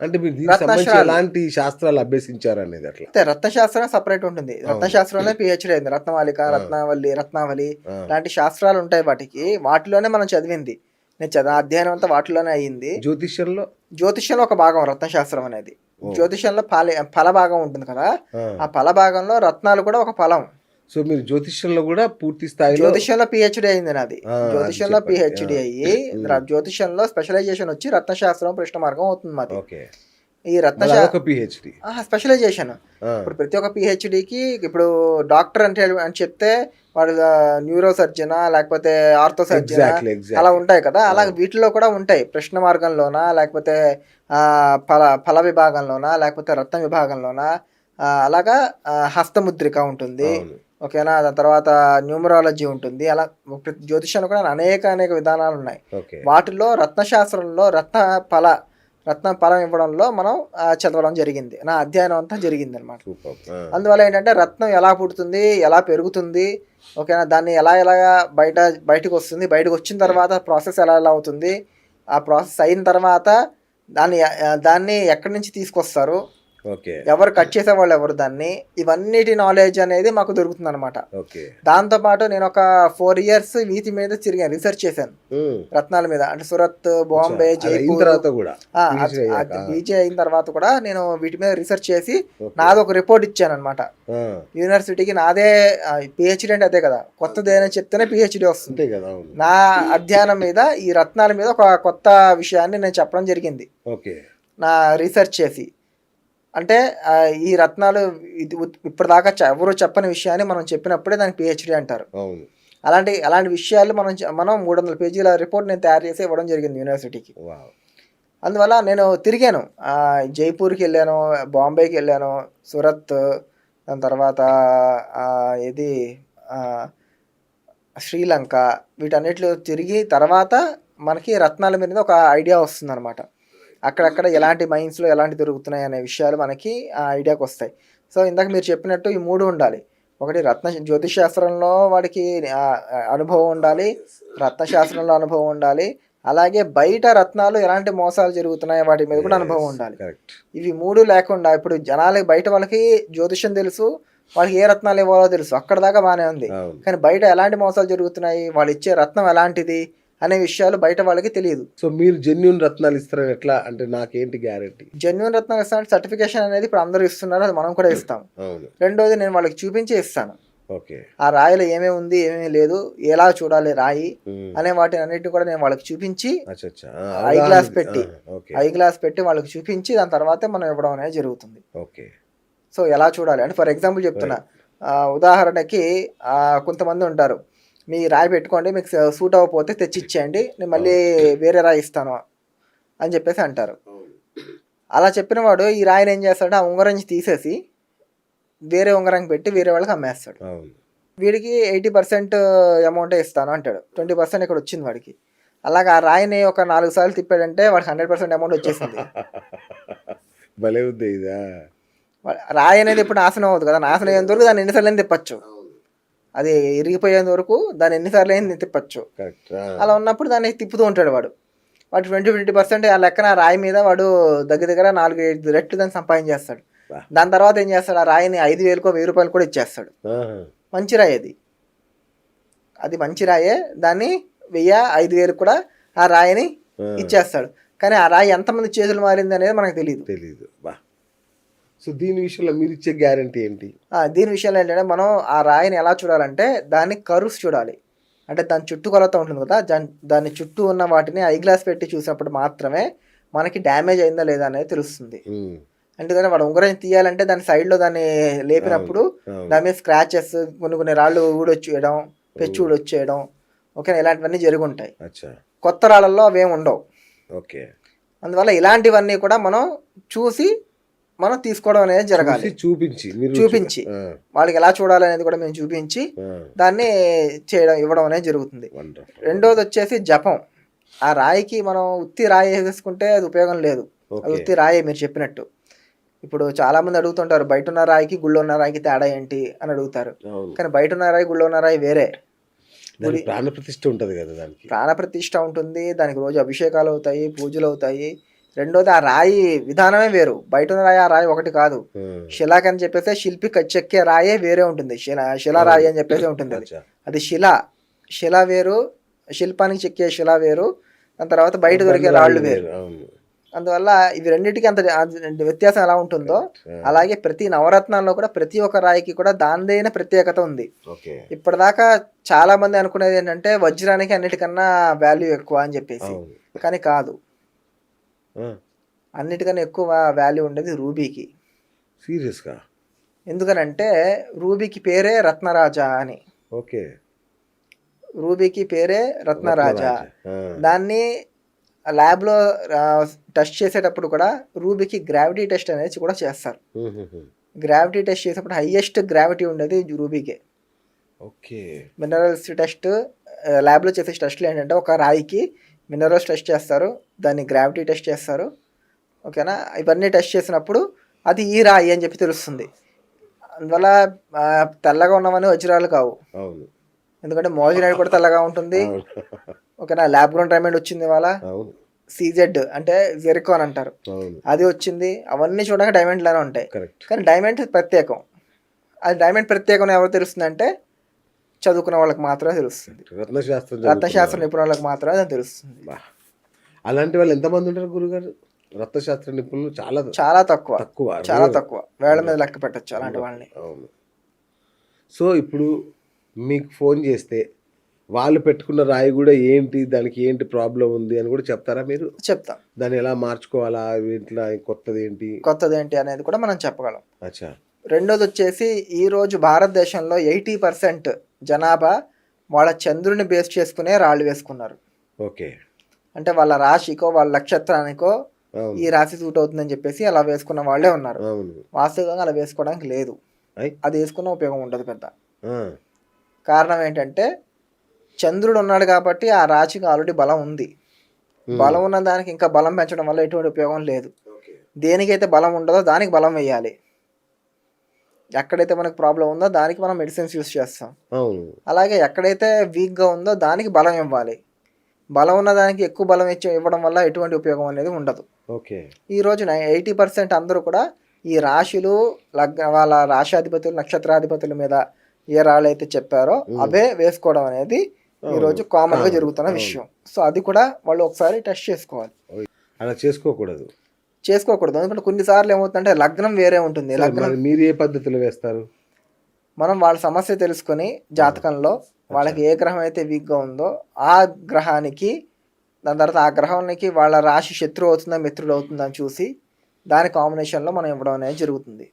అంటే మీరు దీనికి సంబంధించి. ఎలాంటి శాస్త్రాలు అభ్యసించారు అనేది అట్లా? అయితే రత్నశాస్త్రం సపరేట్ ఉంటుంది. రత్నశాస్త్రంలో పిహెచ్డి అయింది. రత్నమాలిక ఆ. రత్నావళి రత్నావళి లాంటి శాస్త్రాలు ఉంటాయి వాటికి. వాటిలోనే మనం చదివింది. నేను చదివ అధ్యయనం అంతా వాటిలోనే అయ్యింది జ్యోతిష్యంలో? జ్యోతిష్యంలో ఒక భాగం రత్నశాస్త్రం అనేది. జ్యోతిష్యంలో ఫల ఫల భాగం ఉంటుంది కదా. ఆ. ఆ ఫల భాగంలో రత్నాలు కూడా ఒక ఫలం. సో మీరు జ్యోతిష్యంలో కూడా పూర్తి స్థాయిలో జ్యోతిష్యంలో పిహెచ్డి అయింది నాది. జ్యోతిష్యంలో. పిహెచ్డి. అయ్యి జ్యోతిష్యంలో స్పెషలైజేషన్ వచ్చి రత్నశాస్త్రం కృష్ణ మార్గం అవుతుంది మాది. ఈ రత్నశా ఒక పిహెచ్డి స్పెషలైజేషన్ ఇప్పుడు ప్రతి ఒక్క పిహెచ్డికి ఇప్పుడు డాక్టర్ అంటే అని చెప్తే వాడు న్యూరో సర్జనా లేకపోతే ఆర్థో సర్జనా అలా ఉంటాయి కదా. అలాగే వీటిలో కూడా ఉంటాయి. ప్రశ్న మార్గంలోనా లేకపోతే ఫల ఫల విభాగంలోనా లేకపోతే రత్న విభాగంలోనా అలాగా హస్తముద్రిక ఉంటుంది. ఓకేనా? దాని తర్వాత న్యూమరాలజీ ఉంటుంది. అలా ప్రతి జ్యోతిషంలో కూడా అనేక అనేక విధానాలు ఉన్నాయి. వాటిలో రత్నశాస్త్రంలో రత్న ఫల రత్న ఫలం ఇవ్వడంలో మనం చదవడం జరిగింది. నా అధ్యయనం అంతా జరిగింది అనమాట అందువల్ల ఏంటంటే రత్నం ఎలా పుడుతుంది ఎలా పెరుగుతుంది ఓకేనా? దాన్ని ఎలా ఎలా బయట బయటకు వస్తుంది బయటకు వచ్చిన తర్వాత ప్రాసెస్ ఎలా ఎలా అవుతుంది ఆ ప్రాసెస్ అయిన తర్వాత దాన్ని దాన్ని ఎక్కడి నుంచి తీసుకొస్తారు ఎవరు కట్ చేసే వాళ్ళు ఎవరు దాన్ని ఇవన్నిటి నాలెడ్జ్ అనేది మాకు దొరుకుతుంది అనమాట ఓకే దాంతోపాటు నేను ఒక ఫోర్ ఇయర్స్ వీటి మీద తిరిగాను రీసెర్చ్ చేశాను. రత్నాల మీద అంటే సూరత్ బాంబే జైపూర్. పీజీ అయిన తర్వాత కూడా నేను వీటి మీద రీసెర్చ్ చేసి. నాది ఒక రిపోర్ట్ ఇచ్చాను అనమాట యూనివర్సిటీకి నాదే పిహెచ్డి అంటే అదే కదా. కొత్తది ఏదైనా చెప్తేనే పిహెచ్డి వస్తుంది. నా అధ్యయనం మీద ఈ రత్నాల మీద ఒక కొత్త విషయాన్ని నేను చెప్పడం జరిగింది. ఓకే. నా రీసెర్చ్ చేసి. అంటే ఈ రత్నాలు ఇది ఇప్పటిదాకా ఎవరు చెప్పని విషయాన్ని మనం చెప్పినప్పుడే దానికి పిహెచ్డి అంటారు. అలాంటి అలాంటి విషయాలు మనం మనం మూడు వందల పేజీల రిపోర్ట్ నేను తయారు చేసి ఇవ్వడం జరిగింది యూనివర్సిటీకి. అందువల్ల నేను తిరిగాను. జైపూర్కి వెళ్ళాను బాంబేకి వెళ్ళాను సూరత్ దాని తర్వాత ఇది శ్రీలంక వీటన్నిటిలో తిరిగి తర్వాత మనకి రత్నాల మీద ఒక ఐడియా వస్తుంది అనమాట అక్కడక్కడ ఎలాంటి మైన్స్లో ఎలాంటి దొరుకుతున్నాయి అనే విషయాలు మనకి ఆ ఐడియాకి వస్తాయి. సో ఇందాక మీరు చెప్పినట్టు ఈ మూడు ఉండాలి. ఒకటి రత్న జ్యోతిష్ శాస్త్రంలో వాడికి అనుభవం ఉండాలి. రత్నశాస్త్రంలో అనుభవం ఉండాలి. అలాగే బయట రత్నాలు ఎలాంటి మోసాలు జరుగుతున్నాయి వాటి మీద కూడా అనుభవం ఉండాలి. ఇవి మూడు లేకుండా ఇప్పుడు జనాలకి బయట వాళ్ళకి జ్యోతిష్యం తెలుసు వాళ్ళకి ఏ రత్నాలు ఇవ్వాలో తెలుసు. అక్కడ దాకా బాగానే ఉంది. కానీ బయట ఎలాంటి మోసాలు జరుగుతున్నాయి? వాళ్ళు ఇచ్చే రత్నం ఎలాంటిది? అనే విషయాలు బయట వాళ్ళకి తెలియదు. సో మీరు జెన్యున్ రత్నాలు ఇస్తారని ఎట్లా? అంటే నాకేంటి గ్యారెంటీ జెన్యున్ రత్నం ఇస్తాను సర్టిఫికేషన్ అనేది ఇప్పుడు అందరూ ఇస్తున్నారు అది మనం కూడా ఇస్తాం. రెండోది నేను వాళ్ళకి చూపించి ఇస్తాను. ఓకే. ఆ రాయిలో ఏమేమి ఉంది ఏమేమి లేదు ఎలా చూడాలి రాయి. అనే వాటిని అన్నిటిని కూడా నేను వాళ్ళకి చూపించి ఐ గ్లాస్ పెట్టి. ఐ గ్లాస్ పెట్టి వాళ్ళకి చూపించి దాని తర్వాతే మనం ఇవ్వడం అనేది జరుగుతుంది. ఓకే. సో ఎలా చూడాలి? అంటే ఫర్ ఎగ్జాంపుల్ చెప్తున్నా. ఉదాహరణకి కొంతమంది ఉంటారు. మీ రాయి పెట్టుకోండి మీకు సూట్ అవ్వకపోతే తెచ్చి ఇచ్చేయండి నేను మళ్ళీ వేరే రాయి ఇస్తాను అని చెప్పేసి అంటారు. అలా చెప్పిన వాడు ఈ రాయిని ఏం చేస్తాడంటే ఆ ఉంగరం నుంచి తీసేసి వేరే ఉంగరానికి పెట్టి వేరే వాళ్ళకి అమ్మేస్తాడు. వీడికి ఎయిటీ పర్సెంట్ అమౌంటే ఇస్తాను అంటాడు. ట్వంటీ పర్సెంట్ ఇక్కడ వచ్చింది వాడికి. అలాగే ఆ రాయిని ఒక నాలుగు సార్లు తిప్పాడంటే వాడికి హండ్రెడ్ పర్సెంట్ అమౌంట్ వచ్చేసింది. భలే ఉంది ఇదా? రాయి అనేది ఇప్పుడు నాశనం అవుతుంది కదా నాశనం అయ్యేంత వరకు దాన్ని ఎన్నిసార్లు తిప్పచ్చు. అది ఇరిగిపోయేంత వరకు దాన్ని ఎన్నిసార్లు అయినా తిప్పచ్చు. కరెక్ట్ అలా ఉన్నప్పుడు దాన్ని తిప్పుతూ ఉంటాడు వాడు. వాడు ట్వంటీ ఫిఫ్టీ పర్సెంట్ ఆ లెక్కన రాయి మీద వాడు దగ్గర దగ్గర నాలుగు ఐదు రెట్లు దాన్ని సంపాదించేస్తాడు. దాని తర్వాత ఏం చేస్తాడు? ఆ రాయిని ఐదు వేలకో వెయ్యి రూపాయలు కూడా ఇచ్చేస్తాడు. మంచి రాయి అది. అది మంచి రాయే దాన్ని వెయ్యి ఐదు వేలు కూడా ఆ రాయిని ఇచ్చేస్తాడు. కానీ ఆ రాయి ఎంతమంది చేతులు మారింది అనేది మనకు తెలియదు తెలీదు. బా. సో దీని విషయంలో మీరు ఇచ్చే గ్యారంటీ ఏంటి? దీని విషయంలో ఏంటంటే మనం ఆ రాయిని ఎలా చూడాలంటే దాన్ని కరుస్ చూడాలి. అంటే దాని చుట్టూ కొలత ఉంటుంది కదా దాని దాని చుట్టూ ఉన్న వాటిని ఐ గ్లాస్ పెట్టి చూసినప్పుడు మాత్రమే మనకి డ్యామేజ్ అయిందా లేదా అనేది తెలుస్తుంది. ఎందుకంటే వాడు ఉంగరం తీయాలంటే దాని సైడ్లో దాన్ని లేపినప్పుడు. దాని మీద స్క్రాచెస్ కొన్ని కొన్ని రాళ్ళు ఊడొచ్చేయడం పెచ్చు ఊడొచ్చేయడం ఓకే ఇలాంటివన్నీ జరిగి ఉంటాయి అచ్చా. కొత్త రాళ్ళల్లో అవేం ఉండవు. ఓకే. అందువల్ల ఇలాంటివన్నీ కూడా మనం చూసి మనం తీసుకోవడం అనేది జరగాలి. చూపించి చూపించి. వాళ్ళకి ఎలా చూడాలి అనేది కూడా మేము చూపించి దాన్ని చేయడం ఇవ్వడం అనేది జరుగుతుంది. రెండోది వచ్చేసి జపం. ఆ రాయికి మనం ఉత్తి రాయి వేసేసుకుంటే అది ఉపయోగం లేదు. అది ఉత్తి రాయే మీరు చెప్పినట్టు. ఇప్పుడు చాలా మంది అడుగుతుంటారు బయట ఉన్న రాయికి గుళ్ళో ఉన్న రాయికి తేడా ఏంటి అని అడుగుతారు. కానీ బయట ఉన్న రాయి గుళ్ళో ఉన్న రాయి వేరే. దాని ప్రాణ ప్రతిష్ఠ ఉంటది కదా దానికి. ప్రాణ ప్రతిష్ఠ ఉంటుంది దానికి రోజు అభిషేకాలు అవుతాయి పూజలు అవుతాయి. రెండోది ఆ రాయి విధానమే వేరు. బయట ఉన్న రాయి ఆ రాయి ఒకటి కాదు. శిలాక్ అని చెప్పేసి శిల్పి చెక్కే రాయే వేరే ఉంటుంది. శిలా శిలా రాయి అని చెప్పేసి ఉంటుంది అది. అది శిల శిల వేరు శిల్పానికి చెక్కే శిల వేరు దాని తర్వాత బయట దొరికే రాళ్ళు వేరు. అందువల్ల ఇవి రెండింటికి అంత వ్యత్యాసం ఎలా ఉంటుందో. అలాగే ప్రతి నవరత్నాల్లో కూడా ప్రతి ఒక్క రాయికి కూడా దానిదైన ప్రత్యేకత ఉంది. ఇప్పటిదాకా చాలా మంది అనుకునేది ఏంటంటే వజ్రానికి అన్నిటికన్నా వాల్యూ ఎక్కువ అని చెప్పేసి. కానీ కాదు. అన్నిటికన్నా ఎక్కువ వాల్యూ ఉండేది రూబీకి. సీరియస్గా? ఎందుకనంటే రూబీకి పేరే రత్నరాజా అని. ఓకే. రూబీకి పేరే రత్నరాజా. దాన్ని ల్యాబ్లో టెస్ట్ చేసేటప్పుడు కూడా రూబీకి గ్రావిటీ టెస్ట్ అనేది కూడా చేస్తారు. గ్రావిటీ టెస్ట్ చేసేటప్పుడు హైయెస్ట్ గ్రావిటీ ఉండేది రూబీకే. ఓకే. మినరల్స్ టెస్ట్ ల్యాబ్లో చేసే టెస్ట్లు ఏంటంటే ఒక రాయికి మినరల్స్ టెస్ట్ చేస్తారు. దాన్ని గ్రావిటీ టెస్ట్ చేస్తారు. ఓకేనా? ఇవన్నీ టెస్ట్ చేసినప్పుడు అది ఈ రాయి అని చెప్పి తెలుస్తుంది. అందువల్ల తెల్లగా ఉన్నవన్నీ వజ్రాలు కావు. ఎందుకంటే మోజినైడ్ కూడా తెల్లగా ఉంటుంది. ఓకేనా? ల్యాబ్ గ్రౌండ్ డైమండ్ వచ్చింది అవును. సీజెడ్ అంటే జెరికాన్ అంటారు. అది వచ్చింది. అవన్నీ చూడగా డైమండ్ లానే ఉంటాయి. కానీ డైమండ్ ప్రత్యేకం. అది డైమండ్ ప్రత్యేకం ఎవరు తెలుస్తుందంటే చదువుకున్న వాళ్ళకి మాత్రమే తెలుస్తుంది. రత్నశాస్త్రం రత్నశాస్త్ర నిపుణులకు మాత్రమే అది తెలుస్తుంది. అలాంటి వాళ్ళు ఎంతమంది ఉంటారు గురుగారు? రత్నశాస్త్ర నిపుణులు చాలా చాలా తక్కువ. తక్కువ. చాలా తక్కువ. వేళ మీద లెక్క పెట్టచ్చు అలాంటి వాళ్ళని. అవును. సో ఇప్పుడు మీకు ఫోన్ చేస్తే వాళ్ళు పెట్టుకున్న రాయి కూడా ఏంటి? దానికి ఏంటి ప్రాబ్లం ఉంది అని కూడా చెప్తారా మీరు? చెప్తాం. దాన్ని ఎలా మార్చుకోవాలా? ఇట్లా కొత్తది ఏంటి? కొత్తది ఏంటి అనేది కూడా మనం చెప్పగలం. అచ్చా. రెండోది వచ్చేసి ఈ రోజు భారతదేశంలో ఎయిటీ పర్సెంట్ జనాభా వాళ్ళ చంద్రుని బేస్ చేసుకునే రాళ్ళు వేసుకున్నారు. ఓకే. అంటే వాళ్ళ రాశికో వాళ్ళ నక్షత్రానికో ఈ రాశి సూట్ అవుతుందని చెప్పేసి అలా వేసుకున్న వాళ్ళే ఉన్నారు. వాస్తవంగా అలా వేసుకోవడానికి లేదు. అది వేసుకున్న ఉపయోగం ఉండదు పెద్ద. కారణం ఏంటంటే చంద్రుడు ఉన్నాడు కాబట్టి ఆ రాశికి ఆల్రెడీ బలం ఉంది. బలం ఉన్న దానికి ఇంకా బలం పెంచడం వల్ల ఎటువంటి ఉపయోగం లేదు. దేనికైతే బలం ఉండదో దానికి బలం వేయాలి. ఎక్కడైతే మనకు ప్రాబ్లం ఉందో దానికి మనం మెడిసిన్స్ యూస్ చేస్తాం. అలాగే ఎక్కడైతే వీక్గా ఉందో దానికి బలం ఇవ్వాలి. బలం ఉన్న దానికి ఎక్కువ బలం ఇచ్చి ఇవ్వడం వల్ల ఎటువంటి ఉపయోగం అనేది ఉండదు. ఓకే. ఈ రోజున ఎయిటీ పర్సెంట్ అందరూ కూడా ఈ రాశులు లగ్న వాళ్ళ రాశాధిపతులు నక్షత్రాధిపతుల మీద ఏ రాళ్ళు అయితే చెప్పారో అవే వేసుకోవడం అనేది ఈ రోజు కామన్గా జరుగుతున్న విషయం. సో అది కూడా వాళ్ళు ఒకసారి టెస్ట్ చేసుకోవాలి. అలా చేసుకోకూడదు. చేసుకోకూడదు. ఎందుకంటే కొన్నిసార్లు ఏమవుతుందంటే లగ్నం వేరే ఉంటుంది. లగ్నం మరి మీరు ఏ పద్ధతిలో వేస్తారు? మనం వాళ్ళ సమస్య తెలుసుకొని జాతకంలో వాళ్ళకి ఏ గ్రహం అయితే వీక్గా ఉందో ఆ గ్రహానికి దాని తర్వాత ఆ గ్రహానికి వాళ్ళ రాశి శత్రువు అవుతుందా మిత్రుడు అవుతుందా చూసి దాని కాంబినేషన్లో మనం ఇవ్వడం అనేది జరుగుతుంది.